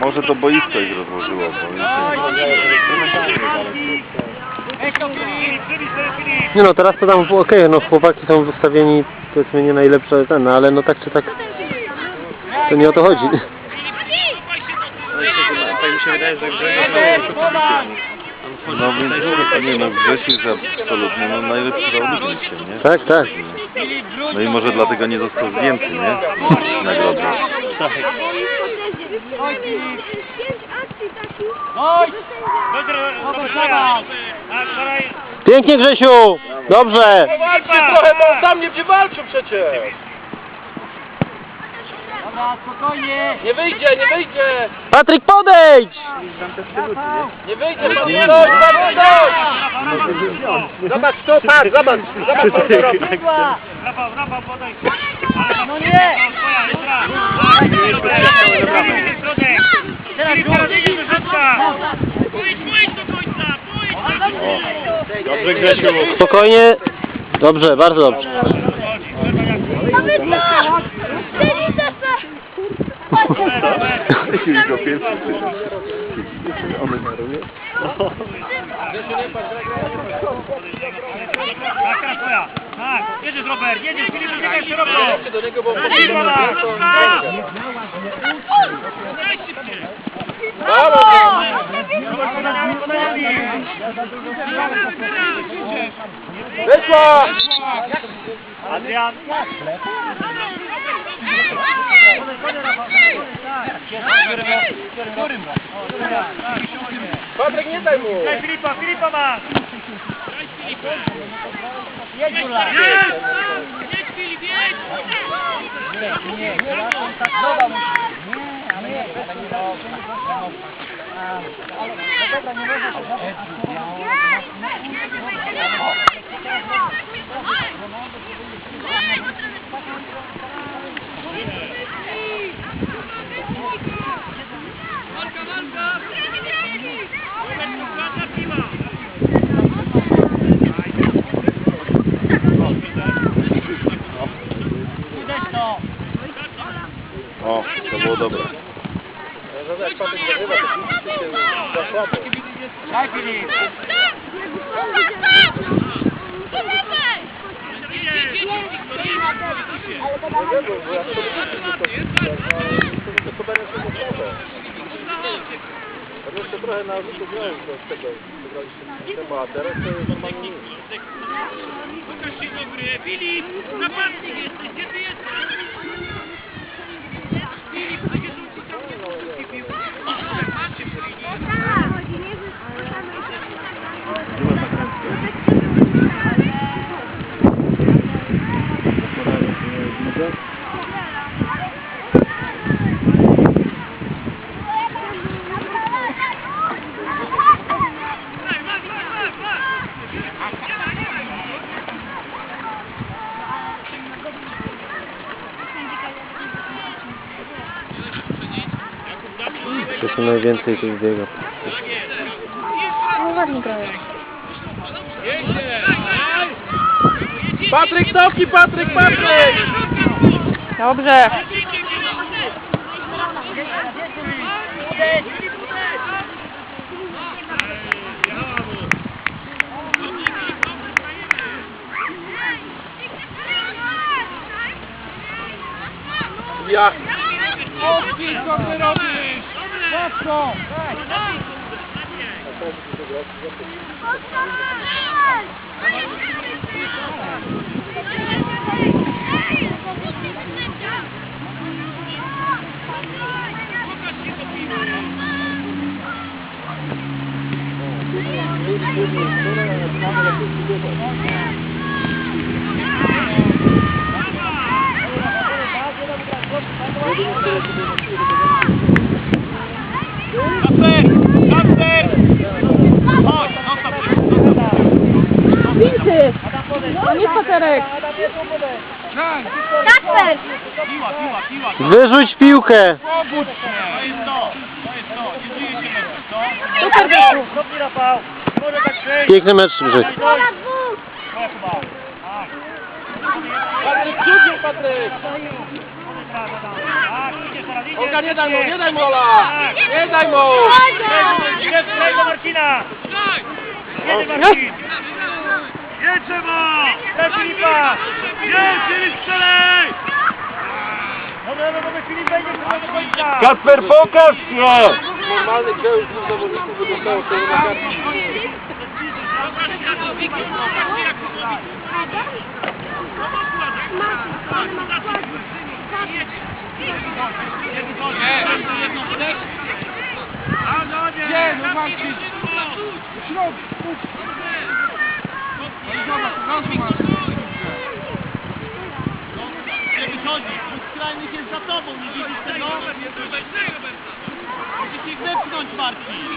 Może to boisko ich rozłożyło, bo Nie no, teraz to tam okej, no chłopaki są wystawieni, powiedzmy nie najlepsze ten, no, ale no tak czy tak, to nie o to chodzi. Tak mi się wydaje, że No więc nie no, Grzesiu jest absolutnie no, najlepszy zawodnik dzisiaj, nie? Tak, tak. No i może dlatego nie został zdjęty, nie? Nagrody. Pięknie Grzesiu! Dobrze! Walczcie trochę, bo on tam nie przywalczył przecież! Nie wyjdzie, nie wyjdzie! Patryk podejdź! Nie wyjdzie, Patryk, dojdź, Patryk, dojdź! Zobacz to, patrz, zobacz, zobacz co on robi. Rafał, Rafał, podaj. No nie! Teraz do środka! Pójdź, pójdź do końca, pójdź! Dobrze, Grzesiu. Spokojnie. Dobrze, bardzo dobrze. Już go pierwszy One daruje. Tak, teraz twoja. Tak, jedziesz Robert, jedziesz, Filip, biegaj szeroko! Do niego, bo on! Brawo! Wyszła! Adrian! Patryk, nie daj mu! Daj Filipa, Filipa ma! Jedź Gula! Jedź Filip, jedź! Walka, walka! Robert, piła! O, to było dobre. Jak Patryk zagrywa, to widzicie, za słabo. Daj Filip! Nie wiem, bo ja to to podanie są słabe. Ja jeszcze trochę na rzutu wziąłem do tego, wygraliście temu, a teraz to jest normalnie. Pokaż się dobry, Filip! Napastnik jesteś, gdzie ty jesteś? Przecież najwięcej tych biega. No ładnie grają. Patryk, cofnij, Patryk, Patryk! Dobrze. Ja. Kasper! Piła, piła, piła! Wyrzuć piłkę! Obudź się! To jest to! To jest to! Nie żyje się mecz, co? Super Grzesiu. Dobry Rafał! Może tak przejść! Piękny mecz chyba! Tak! Patryk, cudzie, Patryk! Olga, nie daj mu, nie daj mu, Ola! Nie daj mu! Jedź, do Marcina! Jedź Marcin! Jedź Ewa! Filipa! Jedź, Filip, strzelaj! Dobra, no bo Filip wejdzie chyba do końca! Kasper, pokaż się! Normalny grze już dwóch zawodników by dostało sobie na kartę. Nie, no Marcin! Skrajnik ich wypchnąć, Marcin!